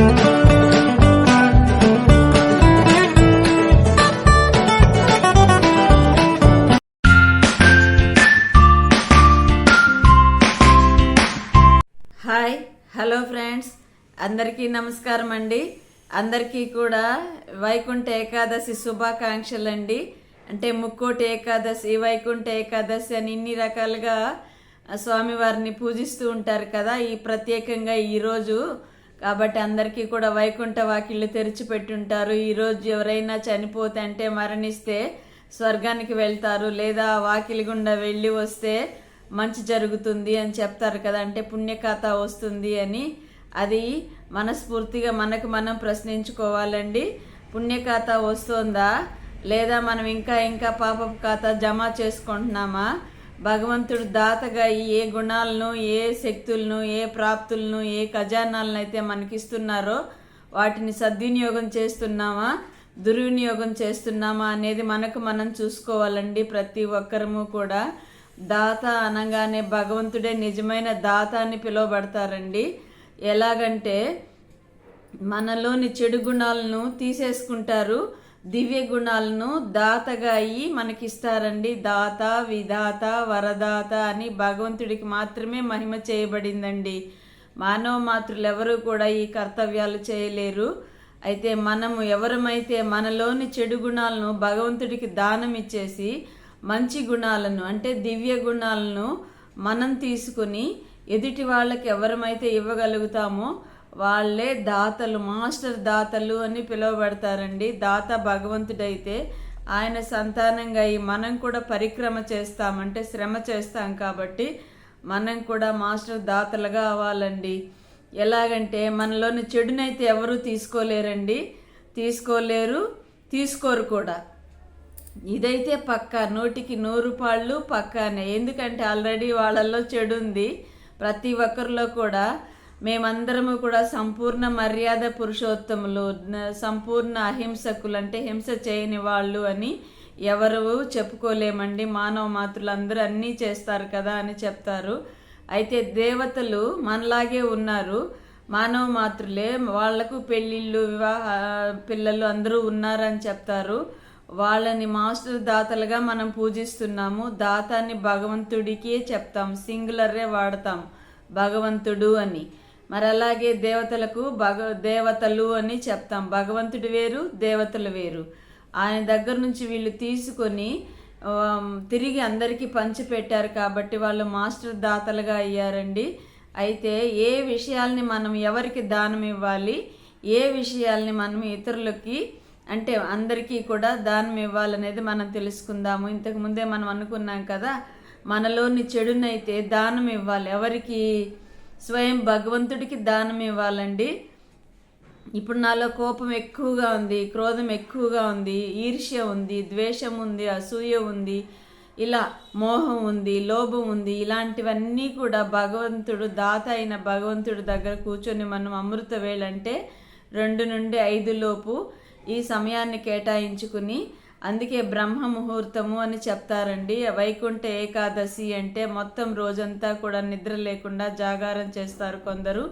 Hi hello friends. అందరికీ నమస్కారం అండి. అందరికీ కూడా వైకుంఠ ఏకాదశి శుభాకాంక్షలు అండి అంటే ముక్కోటి ఏకాదశి వైకుంఠ ఏకాదశి అని ఇన్ని రకాలుగా స్వామివారిని పూజిస్తూ ఉంటారు కదా. ఈ ప్రత్యేకంగా ఈరోజు కాబట్టి అందరికీ కూడా వైకుంఠ వాకిళ్ళు తెరిచిపెట్టుంటారు ఈరోజు ఎవరైనా చనిపోతే అంటే మరణిస్తే స్వర్గానికి వెళ్తారు. లేదా వాకిలి గుండా వెళ్ళి వస్తే మంచి జరుగుతుంది అని చెప్తారు కదా అంటే పుణ్యకథ వస్తుంది అని. అది మనస్ఫూర్తిగా మనకు మనం ప్రశ్నించుకోవాలండి. పుణ్యకథ వస్తుందా? లేదా మనం ఇంకా ఇంకా పాపపు ఖాతా జమ చేసుకుంటున్నామా? భగవంతుడు దాతగా ఏ గుణాలను ఏ శక్తులను ఏ ప్రాప్తులను ఏ ఖజానాలను అయితే మనకిస్తున్నారో వాటిని సద్వినియోగం చేస్తున్నామా దుర్వినియోగం చేస్తున్నామా అనేది మనకు మనం చూసుకోవాలండి ప్రతి ఒక్కరము కూడా. దాత అనగానే భగవంతుడే నిజమైన దాత అని పిలువబడతారండి. ఎలాగంటే మనలోని చెడు గుణాలను తీసేసుకుంటారు. దివ్య గుణాలను దాతగా అయ్యి మనకిస్తారండి. దాత విధాత వరదాత అని భగవంతుడికి మాత్రమే మహిమ చేయబడిందండి. మానవ మాతృలు ఎవరు కూడా ఈ కర్తవ్యాలు చేయలేరు. అయితే మనము ఎవరమైతే మనలోని చెడు గుణాలను భగవంతుడికి దానం ఇచ్చేసి మంచి గుణాలను అంటే దివ్య గుణాలను మనం తీసుకుని ఎదుటి వాళ్ళకి ఎవరమైతే ఇవ్వగలుగుతామో వాళ్ళే దాతలు మాస్టర్ దాతలు అని పిలువబడతారండి. దాత భగవంతుడైతే ఆయన సంతానంగా అయ్యి మనం కూడా పరిక్రమ చేస్తామంటే శ్రమ చేస్తాం కాబట్టి మనం కూడా మాస్టర్ దాతలుగా అవ్వాలండి. ఎలాగంటే మనలోని చెడునైతే ఎవరూ తీసుకోలేరండి. తీసుకోలేరు తీసుకోరు కూడా. ఇదైతే పక్క నూటికి నూరు పాళ్ళు పక్కానే. ఎందుకంటే ఆల్రెడీ వాళ్ళల్లో చెడు ఉంది ప్రతి ఒక్కరిలో కూడా మేమందరము కూడా సంపూర్ణ మర్యాద పురుషోత్తములు సంపూర్ణ అహింసకులు అంటే హింస చేయని వాళ్ళు అని ఎవరు చెప్పుకోలేమండి. మానవ మాతృలు అందరూ అన్నీ చేస్తారు కదా అని చెప్తారు. అయితే దేవతలు మనలాగే ఉన్నారు. మానవ మాతృలే వాళ్ళకు పెళ్ళిళ్ళు వివాహ పిల్లలు అందరూ ఉన్నారని చెప్తారు. వాళ్ళని మాస్టర్ దాతలుగా మనం పూజిస్తున్నాము. దాతాన్ని భగవంతుడికే చెప్తాం. సింగులరే వాడతాం భగవంతుడు అని. మరి అలాగే దేవతలకు భగ దేవతలు అని చెప్తాం. భగవంతుడు వేరు దేవతలు వేరు. ఆయన దగ్గర నుంచి వీళ్ళు తీసుకొని తిరిగి అందరికీ పంచిపెట్టారు కాబట్టి వాళ్ళు మాస్టర్ దాతలుగా అయ్యారండి. అయితే ఏ విషయాల్ని మనం ఎవరికి దానం ఇవ్వాలి ఏ విషయాల్ని మనం ఇతరులకి అంటే అందరికీ కూడా దానం ఇవ్వాలనేది మనం తెలుసుకుందాము. ఇంతకు ముందే మనం అనుకున్నాం కదా మనలోని చెడునైతే దానం ఇవ్వాలి. ఎవరికి స్వయం భగవంతుడికి దానం ఇవ్వాలండి. ఇప్పుడు నాలో కోపం ఎక్కువగా ఉంది క్రోధం ఎక్కువగా ఉంది ఈర్ష్య ఉంది ద్వేషం ఉంది అసూయ ఉంది ఇలా మోహం ఉంది లోభం ఉంది ఇలాంటివన్నీ కూడా భగవంతుడు దాత అయిన భగవంతుడి దగ్గర కూర్చొని మనం అమృత వేళంటే రెండు నుండి ఐదు లోపు ఈ సమయాన్ని కేటాయించుకుని అందుకే బ్రహ్మ ముహూర్తము అని చెప్తారండి. వైకుంఠ ఏకాదశి అంటే మొత్తం రోజంతా కూడా నిద్ర లేకుండా జాగారం చేస్తారు కొందరు.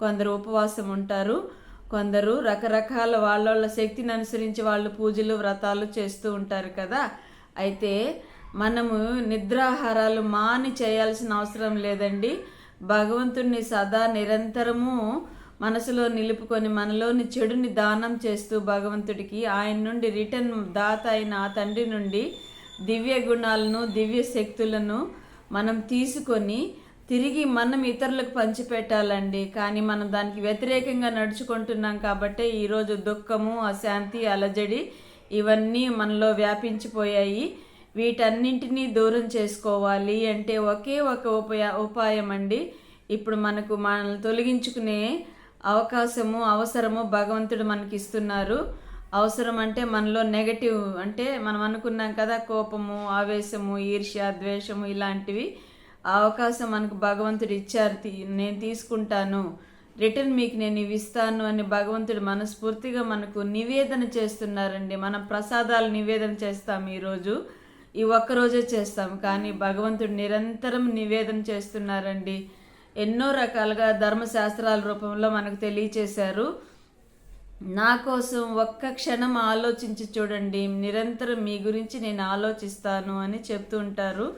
కొందరు ఉపవాసం ఉంటారు. కొందరు రకరకాల వాళ్ళ శక్తిని అనుసరించి వాళ్ళు పూజలు వ్రతాలు చేస్తూ ఉంటారు కదా. అయితే మనము నిద్రాహారాలు మాని చేయాల్సిన అవసరం లేదండి. భగవంతుణ్ణి సదా నిరంతరము మనసులో నిలుపుకొని మనలోని చెడుని దానం చేస్తూ భగవంతుడికి ఆయన నుండి రిటర్న్ దాత అయిన ఆ తండ్రి నుండి దివ్య గుణాలను దివ్య శక్తులను మనం తీసుకొని తిరిగి మనం ఇతరులకు పంచిపెట్టాలండి. కానీ మనం దానికి వ్యతిరేకంగా నడుచుకుంటున్నాం కాబట్టి ఈరోజు దుఃఖము అశాంతి అలజడి ఇవన్నీ మనలో వ్యాపించిపోయాయి. వీటన్నింటినీ దూరం చేసుకోవాలి అంటే ఒకే ఒక ఉపాయ ఉపాయం అండి ఇప్పుడు మనకు మనల్ని తొలగించుకునే అవకాశము అవసరము భగవంతుడు మనకి ఇస్తున్నారు అవసరం అంటే మనలో నెగటివ్ అంటే మనం అనుకున్నాం కదా కోపము ఆవేశము ఈర్ష్య ద్వేషము ఇలాంటివి. ఆ అవకాశం మనకు భగవంతుడు ఇచ్చారు తీ- నేను తీసుకుంటాను. రిటర్న్ మీకు నేను ఇవి ఇస్తాను అని భగవంతుడు మనస్ఫూర్తిగా మనకు నివేదన చేస్తున్నారండి. మనం ప్రసాదాలు నివేదన చేస్తాం ఈరోజు. ఈ ఒక్కరోజే చేస్తాం కానీ భగవంతుడు నిరంతరం నివేదన చేస్తున్నారండి. ఎన్నో రకాలుగా ధర్మశాస్త్రాల రూపంలో మనకు తెలియచేశారు. నా కోసం ఒక్క క్షణం ఆలోచించి చూడండి. నిరంతరం మీ గురించి నేను ఆలోచిస్తాను అని చెప్తూ ఉంటారు.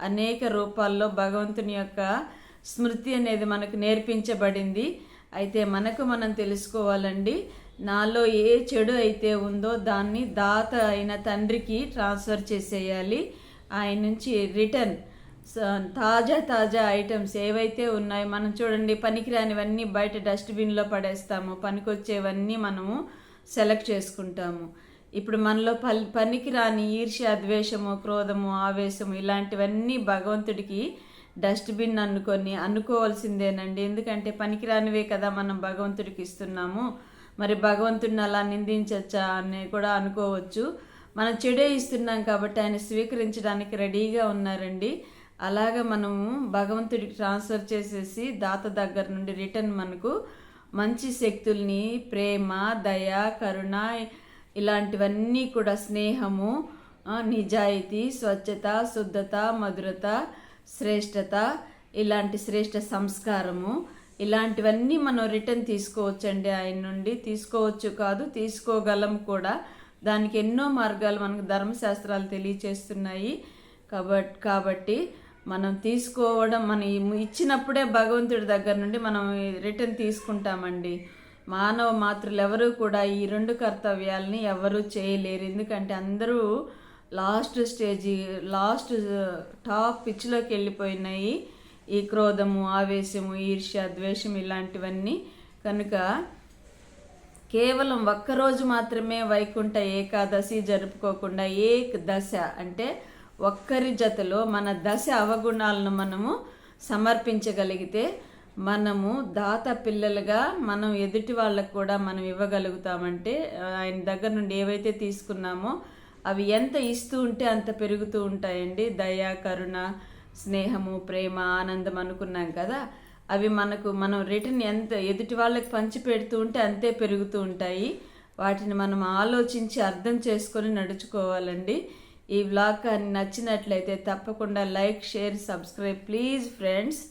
అనేక రూపాల్లో భగవంతుని యొక్క స్మృతి అనేది మనకు నేర్పించబడింది. అయితే మనకు మనం తెలుసుకోవాలండి నాలో ఏ చెడు అయితే ఉందో దాన్ని దాత అయిన తండ్రికి ట్రాన్స్ఫర్ చేసేయాలి. ఆయన నుంచి రిటర్న్ తాజా తాజా ఐటమ్స్ ఏవైతే ఉన్నాయో మనం చూడండి పనికిరానివన్నీ బయట డస్ట్బిన్లో పడేస్తాము. పనికొచ్చేవన్నీ మనము సెలెక్ట్ చేసుకుంటాము. ఇప్పుడు మనలో పల్ పనికిరాని ఈర్ష్య ద్వేషము క్రోధము ఆవేశము ఇలాంటివన్నీ భగవంతుడికి డస్ట్బిన్ అనుకొని అనుకోవాల్సిందేనండి. ఎందుకంటే పనికిరానివే కదా మనం భగవంతుడికి ఇస్తున్నాము. మరి భగవంతుడిని అలా నిందించచ్చా అని కూడా అనుకోవచ్చు. మనం చెడే ఇస్తున్నాం కాబట్టి ఆయన స్వీకరించడానికి రెడీగా ఉన్నారండి. అలాగ మనము భగవంతుడికి ట్రాన్స్ఫర్ చేసేసి దాత దగ్గర నుండి రిటర్న్ మనకు మంచి శక్తుల్ని ప్రేమ దయ కరుణ ఇలాంటివన్నీ కూడా స్నేహము నిజాయితీ స్వచ్ఛత శుద్ధత మధురత శ్రేష్టత ఇలాంటి శ్రేష్ట సంస్కారము ఇలాంటివన్నీ మనం రిటర్న్ తీసుకోవచ్చండి ఆయన నుండి. తీసుకోవచ్చు కాదు తీసుకోగలం కూడా. దానికి ఎన్నో మార్గాలు మనకు ధర్మశాస్త్రాలు తెలియచేస్తున్నాయి. కాబట్టి కాబట్టి మనం తీసుకోవడం మనం ఇచ్చినప్పుడే భగవంతుడి దగ్గర నుండి మనం రిటర్న్ తీసుకుంటామండి. మానవ మాతృలు ఎవరూ కూడా ఈ రెండు కర్తవ్యాలని ఎవరూ చేయలేరు. ఎందుకంటే అందరూ లాస్ట్ స్టేజ్ లాస్ట్ టాప్ పిచ్లోకి వెళ్ళిపోయినాయి. ఈ క్రోధము ఆవేశము ఈర్ష్య ద్వేషం ఇలాంటివన్నీ. కనుక కేవలం ఒక్కరోజు మాత్రమే వైకుంఠ ఏకాదశి జరుపుకోకుండా ఏక్ దశ అంటే ఒక్కరి జతలో మన దశ అవగుణాలను మనము సమర్పించగలిగితే మనము దాత పిల్లలుగా మనం ఎదుటి వాళ్ళకు కూడా మనం ఇవ్వగలుగుతామంటే ఆయన దగ్గర నుండి ఏవైతే తీసుకున్నామో అవి ఎంత ఇస్తూ ఉంటే అంత పెరుగుతూ ఉంటాయండి. దయ కరుణ స్నేహము ప్రేమ ఆనందం అనుకున్నాం కదా అవి మనకు మనం రిటర్న్ ఎంత ఎదుటి వాళ్ళకి పంచి పెడుతూ ఉంటే అంతే పెరుగుతూ ఉంటాయి. వాటిని మనం ఆలోచించి అర్థం చేసుకొని నడుచుకోవాలండి. ఈ వ్లాగ్ కానీ నచ్చినట్లయితే తప్పకుండా like share subscribe please friends.